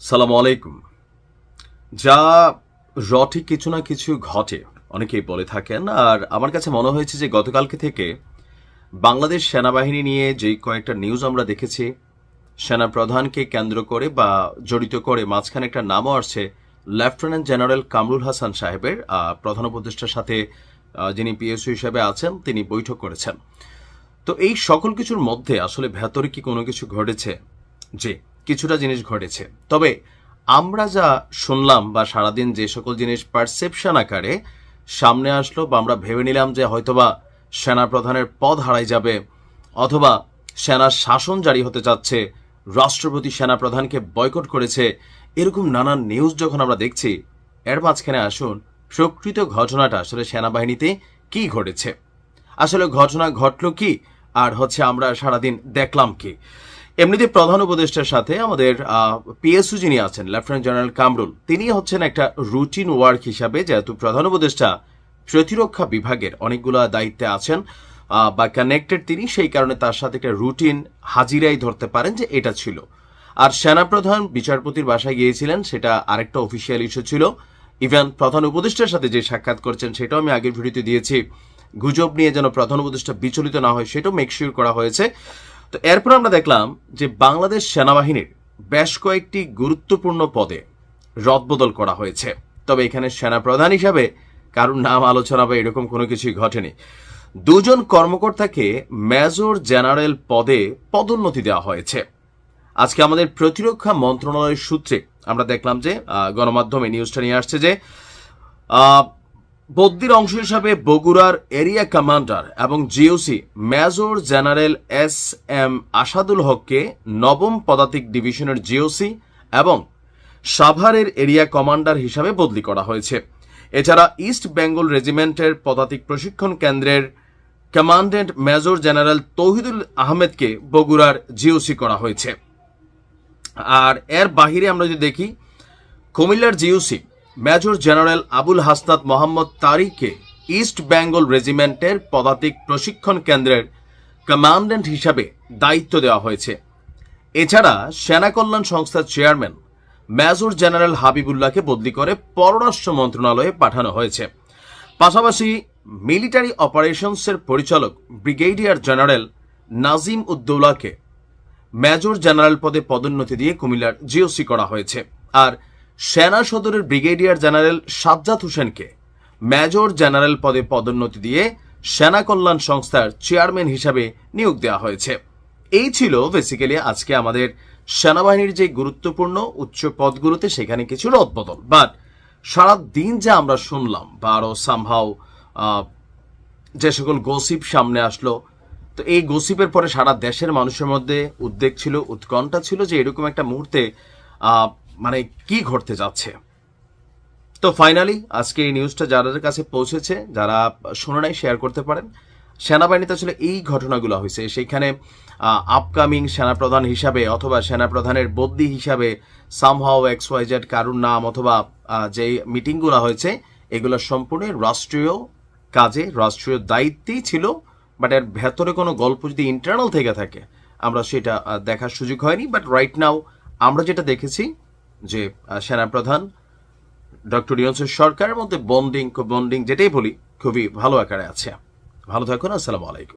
সালাম আলাইকুম। যা রটে কিছু না কিছু ঘটে, অনেকেই বলে থাকেন, আর আমার কাছে মনে হয়েছে যে গতকালকে থেকে বাংলাদেশ সেনাবাহিনী নিয়ে যে কয়েকটা নিউজ আমরা দেখেছি সেনা প্রধানকে কেন্দ্র করে বা জড়িত করে মাঝখানে একটা নামও আসছে, লেফটেন্যান্ট জেনারেল কামরুল হাসান সাহেবের প্রধান উপদেষ্টার সাথে যিনি পিএসইউ হিসেবে আছেন, তিনি বৈঠক করেছেন। তো এই সকল কিছুর মধ্যে আসলে ভেতরে কি কোনো কিছু ঘটেছে? যে কিছুটা জিনিস ঘটেছে। তবে আমরা যা শুনলাম বা সারাদিন যে সকল জিনিস পারসেপশন আকারে সামনে আসলো বা আমরা ভেবে নিলাম যে হয়তোবা সেনা প্রধানের পদ হারাই যাবে অথবা সেনার শাসন জারি হতে যাচ্ছে, রাষ্ট্রপতি সেনা প্রধানকে বয়কট করেছে, এরকম নানান নিউজ যখন আমরা দেখছি, এর মাঝখানে আসুন, প্রকৃত ঘটনাটা আসলে সেনাবাহিনীতে কি ঘটেছে? আসলে ঘটনা ঘটলো কি? আর হচ্ছে আমরা সারাদিন দেখলাম কি? এমনিতে প্রধান উপদেষ্টার সাথে আমাদের পিএসইউ যিনি আছেন লেফটেন্যান্ট জেনারেল কামরুল তিনি হচ্ছেন একটা রুটিন ওয়ার্ক হিসাবে, যেহেতু প্রধান উপদেষ্টা প্রতিরক্ষা বিভাগের অনেকগুলো দায়িত্বে আছেন বা কানেক্টেড তিনি, সেই কারণে তার সাথে একটা রুটিন হাজিরাই ধরতে পারেন যে এটা ছিল। আর সেনাপ্রধান বিচারপতির বাসায় গিয়েছিলেন, সেটা আরেকটা অফিসিয়াল ইস্যু ছিল। ইভেন প্রধান উপদেষ্টার সাথে যে সাক্ষাৎ করছেন, সেটাও আমি আগের ভিডিওতে দিয়েছি। গুজব নিয়ে যেন প্রধান উপদেষ্টা বিচলিত না হয়, সেটাও মেকশিওর করা হয়েছে। তো এরপর আমরা দেখলাম যে বাংলাদেশ সেনাবাহিনীর বেশ কয়েকটি গুরুত্বপূর্ণ পদে রদবদল করা হয়েছে। তবে এখানে সেনাপ্রধান হিসাবে কারোর নাম আলোচনা বা এরকম কোনো কিছুই ঘটেনি। দুজন কর্মকর্তাকে মেজর জেনারেল পদে পদোন্নতি দেওয়া হয়েছে। আজকে আমাদের প্রতিরক্ষা মন্ত্রণালয়ের সূত্রে আমরা দেখলাম যে গণমাধ্যমে নিউজটা নিয়ে আসছে যে বদ্যির অংশ হিসাবে বগুড়ার এরিয়া কমান্ডার এবং GOC major general S M Asadul হককে নবম পদাতিক ডিভিশনের জিওসি এবং সাভারের এরিয়া কমান্ডার হিসাবে বদলি করা হয়েছে। এছাড়া ইস্ট বেঙ্গল রেজিমেন্টের পদাতিক প্রশিক্ষণ কেন্দ্রের কমান্ডেন্ট মেজর জেনারেল তৌহিদুল আহমেদকে বগুড়ার জিওসি করা হয়েছে। আর এর বাহিরে আমরা যদি দেখি, কুমিল্লার GOC major general Abul Hasnat Mohammad তারিককে East Bengal রেজিমেন্টের পদাতিক প্রশিক্ষণ কেন্দ্রের কমান্ডেন্ট হিসাবে দায়িত্ব দেওয়া হয়েছে। এছাড়া সেনা কল্যাণ সংস্থার চেয়ারম্যান মেজর জেনারেল হাবিবুল্লাহকে বদলি করে পররাষ্ট্র মন্ত্রণালয়ে পাঠানো হয়েছে। পাশাপাশি মিলিটারি অপারেশনসের পরিচালক ব্রিগেডিয়ার জেনারেল নাজিম উদ্দৌলাকে মেজর জেনারেল পদে পদোন্নতি দিয়ে কুমিল্লার জিওসি করা হয়েছে। আর সেনা সদরের ব্রিগেডিয়ার জেনারেল সাজ্জাদ হোসেনকে মেজর জেনারেল পদে পদোন্নতি দিয়ে সেনা কল্যাণ সংস্থার চেয়ারম্যান হিসাবে নিয়োগ দেওয়া হয়েছে। এই ছিল বেসিক্যালি আজকে আমাদের সেনাবাহিনীর যে গুরুত্বপূর্ণ উচ্চ পদগুলোতে সেখানে কিছু রদবদল। বাট সারা দিন যা আমরা শুনলাম বা আরও সামহাও যে সকল গসিপ সামনে আসলো, তো এই গসিপের পরে সারা দেশের মানুষের মধ্যে উদ্বেগ ছিল, উৎকণ্ঠা ছিল যে এরকম একটা মুহূর্তে মানে কি ঘটতে যাচ্ছে? তো ফাইনালি আজকে এই নিউজটা যাদের কাছে পৌঁছেছে, যারা শুনে নাই শেয়ার করতে পারেন। সেনাবাহিনীতে আসলে এই ঘটনাগুলো হয়েছে। সেইখানে আপকামিং সেনাপ্রধান হিসাবে অথবা সেনাপ্রধানের বদলি হিসাবে সামহাও এক্স ওয়াই জেড কারুর নাম অথবা যে মিটিংগুলো হয়েছে, এগুলো সম্পূর্ণ রাষ্ট্রীয় কাজে, রাষ্ট্রীয় দায়িত্বেই ছিল বাট এর ভেতরে কোনো গল্প যদি ইন্টারনাল থেকে থাকে, আমরা সেটা দেখার সুযোগ হয়নি। বাট রাইট নাও আমরা যেটা দেখেছি যে সেনা সেনাপ্রধান, ডক্টর ইউনুসের সরকারের মধ্যে বন্ডিং বন্ডিং যেটাই বলি, খুবই ভালো আকারে আছে। ভালো থাকুন, আসসালামু আলাইকুম।